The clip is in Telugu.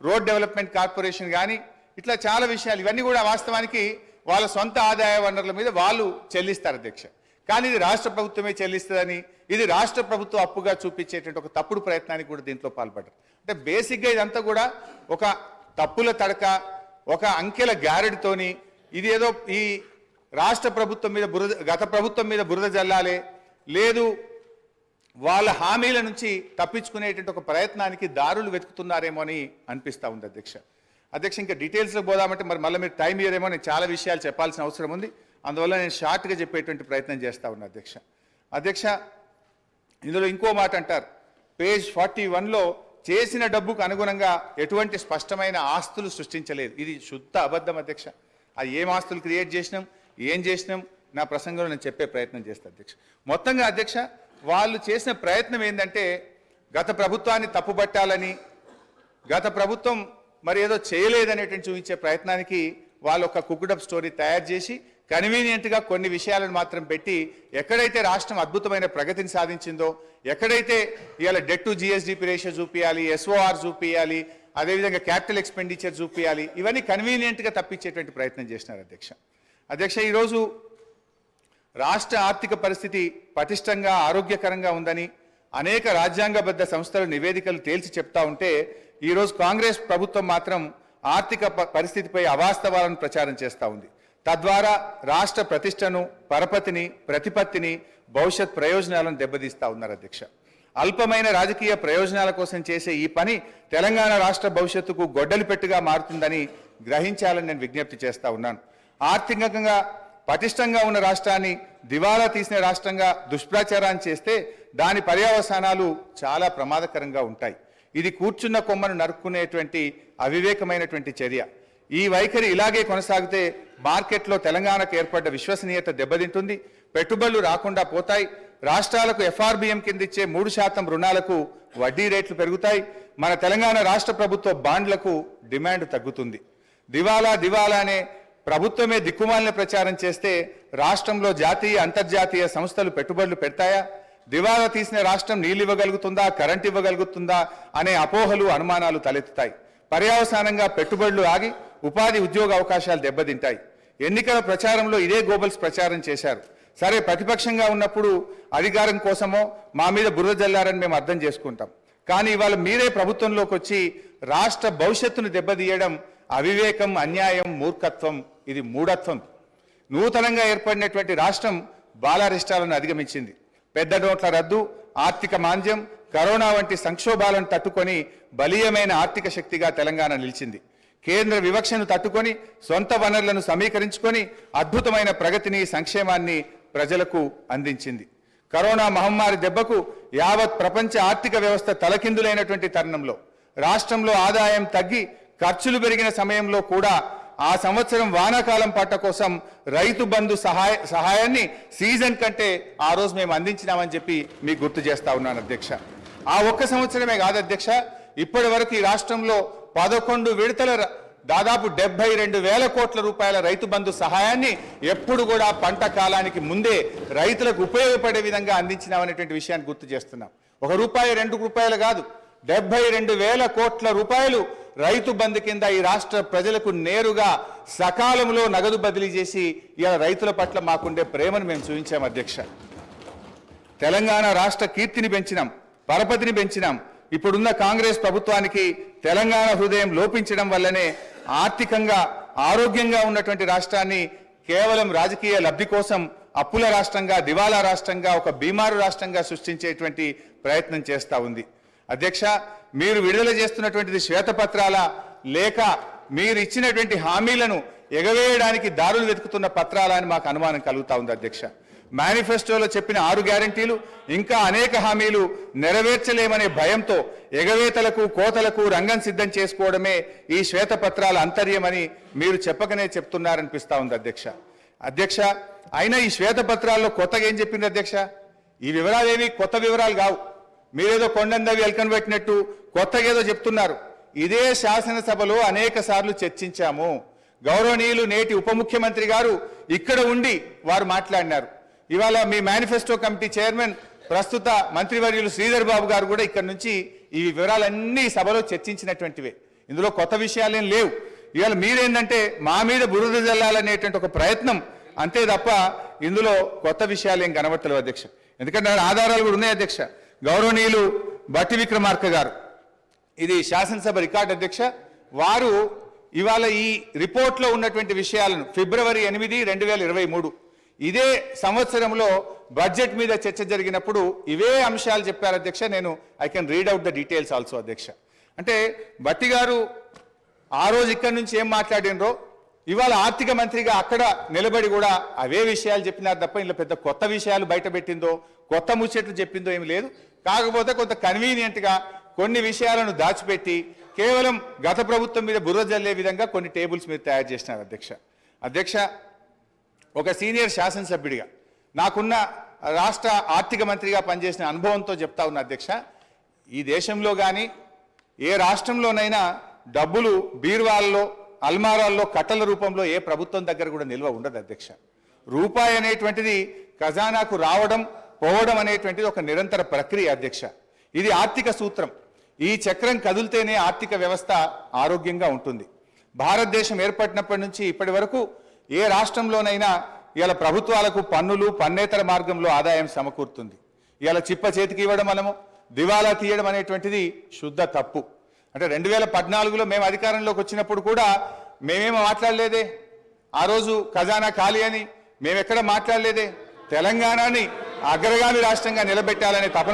రోడ్ డెవలప్మెంట్ కార్పొరేషన్ కానీ ఇట్లా చాలా విషయాలు ఇవన్నీ కూడా వాస్తవానికి వాళ్ళ సొంత ఆదాయ వనరుల మీద వాళ్ళు చెల్లిస్తారు అధ్యక్ష. కానీ ఇది రాష్ట్ర ప్రభుత్వమే చెల్లిస్తుందని ఇది రాష్ట్ర ప్రభుత్వం అప్పుగా చూపించేటువంటి ఒక తప్పుడు ప్రయత్నానికి కూడా దీంట్లో పాల్పడ్డారు. అంటే బేసిక్గా ఇదంతా కూడా ఒక తప్పుల తడక ఒక అంకెల గ్యారెడ్తోని ఇది ఏదో ఈ రాష్ట్ర ప్రభుత్వం మీద బురద గత ప్రభుత్వం మీద బురద జల్లాలే లేదు వాళ్ళ హామీల నుంచి తప్పించుకునేటువంటి ఒక ప్రయత్నానికి దారులు వెతుకుతున్నారేమో అని అనిపిస్తా ఉంది అధ్యక్ష. అధ్యక్ష ఇంకా డీటెయిల్స్లో పోదామంటే మరి మళ్ళీ మీరు టైం ఇయ్యరేమో నేను చాలా విషయాలు చెప్పాల్సిన అవసరం ఉంది. అందువల్ల నేను షార్ట్గా చెప్పేటువంటి ప్రయత్నం చేస్తూ ఉన్నా అధ్యక్ష. అధ్యక్ష ఇందులో ఇంకో మాట అంటారు. పేజ్ ఫార్టీ వన్లో చేసిన డబ్బుకు అనుగుణంగా ఎటువంటి స్పష్టమైన ఆస్తులు సృష్టించలేదు. ఇది శుద్ధ అబద్ధం అధ్యక్ష. అది ఏం ఆస్తులు క్రియేట్ చేసినాం ఏం చేసినాం నా ప్రసంగంలో నేను చెప్పే ప్రయత్నం చేస్తాను అధ్యక్ష. మొత్తంగా అధ్యక్ష వాళ్ళు చేసిన ప్రయత్నం ఏంటంటే గత ప్రభుత్వాన్ని తప్పుబట్టాలని గత ప్రభుత్వం మరి ఏదో చేయలేదనేటువంటి చూపించే ప్రయత్నానికి వాళ్ళు ఒక కుక్కుడప్ స్టోరీ తయారు చేసి కన్వీనియంట్గా కొన్ని విషయాలను మాత్రం పెట్టి ఎక్కడైతే రాష్ట్రం అద్భుతమైన ప్రగతిని సాధించిందో ఎక్కడైతే ఇవాళ డెట్ టు జిఎస్డిపి రేషియో చూపించాలి ఎస్ఓఆర్ చూపించాలి అదేవిధంగా క్యాపిటల్ ఎక్స్పెండిచర్ చూపించాలి ఇవన్నీ కన్వీనియంట్గా తప్పించేటువంటి ప్రయత్నం చేసినారు అధ్యక్ష. అధ్యక్ష ఈరోజు రాష్ట్ర ఆర్థిక పరిస్థితి పటిష్టంగా ఆరోగ్యకరంగా ఉందని అనేక రాజ్యాంగబద్ధ సంస్థల నివేదికలు తేల్చి చెప్తా ఉంటే ఈరోజు కాంగ్రెస్ ప్రభుత్వం మాత్రం ఆర్థిక ప- పరిస్థితిపై అవాస్తవాలను ప్రచారం చేస్తూ ఉంది. తద్వారా రాష్ట్ర ప్రతిష్టను పరపతిని ప్రతిపత్తిని భవిష్యత్ ప్రయోజనాలను దెబ్బతీస్తా ఉన్నారు అధ్యక్ష. అల్పమైన రాజకీయ ప్రయోజనాల కోసం చేసే ఈ పని తెలంగాణ రాష్ట్ర భవిష్యత్తుకు గొడ్డలి పెట్టుగా మారుతుందని గ్రహించాలని నేను విజ్ఞప్తి చేస్తా ఉన్నాను. ఆర్థికంగా పటిష్టంగా ఉన్న రాష్ట్రాన్ని దివాలా తీసిన రాష్ట్రంగా దుష్ప్రచారాన్ని చేస్తే దాని పర్యవసానాలు చాలా ప్రమాదకరంగా ఉంటాయి. ఇది కూర్చున్న కొమ్మను నరుక్కునేటువంటి అవివేకమైనటువంటి చర్య. ఈ వైఖరి ఇలాగే కొనసాగితే మార్కెట్లో తెలంగాణకు ఏర్పడ్డ విశ్వసనీయత దెబ్బతింటుంది పెట్టుబడులు రాకుండా పోతాయి రాష్ట్రాలకు ఎఫ్ఆర్బిఎం కింద ఇచ్చే మూడు శాతం రుణాలకు వడ్డీ రేట్లు పెరుగుతాయి మన తెలంగాణ రాష్ట్ర ప్రభుత్వ బాండ్లకు డిమాండ్ తగ్గుతుంది. దివాలా దివాలా అనే ప్రభుత్వమే దిక్కుమాలిన ప్రచారం చేస్తే రాష్ట్రంలో జాతీయ అంతర్జాతీయ సంస్థలు పెట్టుబడులు పెడతాయా? దివాలా తీసిన రాష్ట్రం నీళ్ళు ఇవ్వగలుగుతుందా కరెంట్ ఇవ్వగలుగుతుందా? అనే అపోహలు అనుమానాలు తలెత్తుతాయి. పర్యావసానంగా పెట్టుబడులు ఆగి ఉపాధి ఉద్యోగ అవకాశాలు దెబ్బతింటాయి. ఎన్నికల ప్రచారంలో ఇదే గోబల్స్ ప్రచారం చేశారు. సరే ప్రతిపక్షంగా ఉన్నప్పుడు అధికారం కోసమో మా మీద బురద జల్లారని మేము అర్థం చేసుకుంటాం. కానీ ఇవాళ మీరే ప్రభుత్వంలోకి వచ్చి రాష్ట్ర భవిష్యత్తును దెబ్బతీయడం అవివేకం అన్యాయం మూర్ఖత్వం ఇది మూఢత్వం. నూతనంగా ఏర్పడినటువంటి రాష్ట్రం బాలారిష్టాలను అధిగమించింది. పెద్ద నోట్ల రద్దు ఆర్థిక మాంద్యం కరోనా వంటి సంక్షోభాలను తట్టుకొని బలీయమైన ఆర్థిక శక్తిగా తెలంగాణ నిలిచింది. కేంద్ర వివక్షను తట్టుకొని సొంత వనరులను సమీకరించుకొని అద్భుతమైన ప్రగతిని సంక్షేమాన్ని ప్రజలకు అందించింది. కరోనా మహమ్మారి దెబ్బకు యావత్ ప్రపంచ ఆర్థిక వ్యవస్థ తలకిందులైనటువంటి తరుణంలో రాష్ట్రంలో ఆదాయం తగ్గి ఖర్చులు పెరిగిన సమయంలో కూడా ఆ సంవత్సరం వానాకాలం పంట కోసం రైతు బంధు సహాయ సహాయాన్ని సీజన్ కంటే ఆ రోజు మేము అందించినామని చెప్పి మీకు గుర్తు చేస్తా ఉన్నాను అధ్యక్ష. ఆ ఒక్క సంవత్సరమే కాదు అధ్యక్ష ఇప్పటి వరకు ఈ రాష్ట్రంలో పదకొండు విడతల దాదాపు డెబ్బై రెండు వేల కోట్ల రూపాయల రైతు బంధు సహాయాన్ని ఎప్పుడు కూడా పంట కాలానికి ముందే రైతులకు ఉపయోగపడే విధంగా అందించినామనేటువంటి విషయాన్ని గుర్తు చేస్తున్నాం. ఒక రూపాయి రెండు రూపాయలు కాదు డెబ్బై రెండు వేల కోట్ల రూపాయలు రైతు బంధు కింద ఈ రాష్ట్ర ప్రజలకు నేరుగా సకాలంలో నగదు బదిలీ చేసి ఇలా రైతుల పట్ల మాకుండే ప్రేమను మేము చూపించాం అధ్యక్ష. తెలంగాణ రాష్ట్ర కీర్తిని పెంచినాం పరపతిని పెంచినాం. ఇప్పుడున్న కాంగ్రెస్ ప్రభుత్వానికి తెలంగాణ హృదయం లోపించడం వల్లనే ఆర్థికంగా ఆరోగ్యంగా ఉన్నటువంటి రాష్ట్రాన్ని కేవలం రాజకీయ లబ్ధి కోసం అప్పుల రాష్ట్రంగా దివాలా రాష్ట్రంగా ఒక బీమారు రాష్ట్రంగా సృష్టించేటువంటి ప్రయత్నం చేస్తా ఉంది. అధ్యక్ష మీరు విడుదల చేస్తున్నటువంటిది శ్వేతపత్రాల లేక మీరు ఇచ్చినటువంటి హామీలను ఎగవేయడానికి దారులు వెతుకుతున్న పత్రాల అని మాకు అనుమానం కలుగుతా ఉంది అధ్యక్ష. మేనిఫెస్టోలో చెప్పిన ఆరు గ్యారంటీలు ఇంకా అనేక హామీలు నెరవేర్చలేమనే భయంతో ఎగవేతలకు కోతలకు రంగం సిద్ధం చేసుకోవడమే ఈ శ్వేతపత్రాల అంతర్యమని మీరు చెప్పకనే చెప్తున్నారనిపిస్తా ఉంది అధ్యక్ష. అధ్యక్ష అయినా ఈ శ్వేతపత్రాల్లో కొత్తగా ఏం చెప్పింది అధ్యక్ష? ఈ వివరాలేమీ కొత్త వివరాలు కావు. మీరేదో కొండందవి ఎల్కన్ పెట్టినట్టు కొత్తగా ఏదో చెప్తున్నారు. ఇదే శాసనసభలో అనేక సార్లు చర్చించాము. గౌరవనీయులు నేటి ఉప ముఖ్యమంత్రి గారు ఇక్కడ ఉండి వారు మాట్లాడినారు. ఇవాళ మీ మేనిఫెస్టో కమిటీ చైర్మన్ ప్రస్తుత మంత్రివర్యులు శ్రీధర్ బాబు గారు కూడా ఇక్కడ నుంచి ఈ వివరాలన్నీ సభలో చర్చించినటువంటివే. ఇందులో కొత్త విషయాలేం లేవు. ఇవాళ మీరేంటంటే మా మీద బురద జల్లాలనేటువంటి ఒక ప్రయత్నం అంతే తప్ప ఇందులో కొత్త విషయాలు ఏం కనబట్టలేవు అధ్యక్ష. ఎందుకంటే ఆధారాలు కూడా ఉన్నాయి అధ్యక్ష. గౌరవనీయులు బట్టి విక్రమార్క గారు. ఇది శాసనసభ రికార్డు అధ్యక్ష. వారు ఇవాళ ఈ రిపోర్ట్లో ఉన్నటువంటి విషయాలను ఫిబ్రవరి ఎనిమిది రెండు వేల ఇరవై మూడు. ఇదే సంవత్సరంలో బడ్జెట్ మీద చర్చ జరిగినప్పుడు ఇవే అంశాలు చెప్పారు అధ్యక్ష. నేను I can read out the details also అధ్యక్ష. అంటే బట్టి గారు ఆ రోజు ఇక్కడి నుంచి ఏం మాట్లాడినరో ఇవాళ ఆర్థిక మంత్రిగా అక్కడ నిలబడి కూడా అవే విషయాలు చెప్పినారు తప్ప ఇందులో పెద్ద కొత్త విషయాలు బయట పెట్టిందో కొత్త ముచ్చట్లు చెప్పిందో ఏమి లేదు. కాకపోతే కొంత కన్వీనియంట్గా కొన్ని విషయాలను దాచిపెట్టి కేవలం గత ప్రభుత్వం మీద బుర్ర జల్లే విధంగా కొన్ని టేబుల్స్ మీరు తయారు చేసినారు అధ్యక్ష. అధ్యక్ష ఒక సీనియర్ శాసనసభ్యుడిగా నాకున్న రాష్ట్ర ఆర్థిక మంత్రిగా పనిచేసిన అనుభవంతో చెప్తా ఉన్నా అధ్యక్ష ఈ దేశంలో కానీ ఏ రాష్ట్రంలోనైనా డబ్బులు బీర్వాల్లో అల్మారాల్లో కట్టల రూపంలో ఏ ప్రభుత్వం దగ్గర కూడా నిల్వ ఉండదు అధ్యక్ష. రూపాయి అనేటువంటిది ఖజానాకు రావడం పోవడం అనేటువంటిది ఒక నిరంతర ప్రక్రియ అధ్యక్ష. ఇది ఆర్థిక సూత్రం. ఈ చక్రం కదిలితేనే ఆర్థిక వ్యవస్థ ఆరోగ్యంగా ఉంటుంది. భారతదేశం ఏర్పడినప్పటి నుంచి ఇప్పటి వరకు ఏ రాష్ట్రంలోనైనా ఇవాళ ప్రభుత్వాలకు పన్నులు పన్నేతర మార్గంలో ఆదాయం సమకూరుతుంది. ఇవాళ చిప్ప చేతికి ఇవ్వడం మనము దివాలా తీయడం అనేటువంటిది శుద్ధ తప్పు. అంటే రెండు వేల పద్నాలుగులో మేము అధికారంలోకి వచ్చినప్పుడు కూడా మేమేమో మాట్లాడలేదే? ఆ రోజు ఖజానా ఖాళీ అని మేమెక్కడ మాట్లాడలేదే? తెలంగాణని అగ్రగామి రాష్ట్రంగా నిలబెట్టాలనే తపన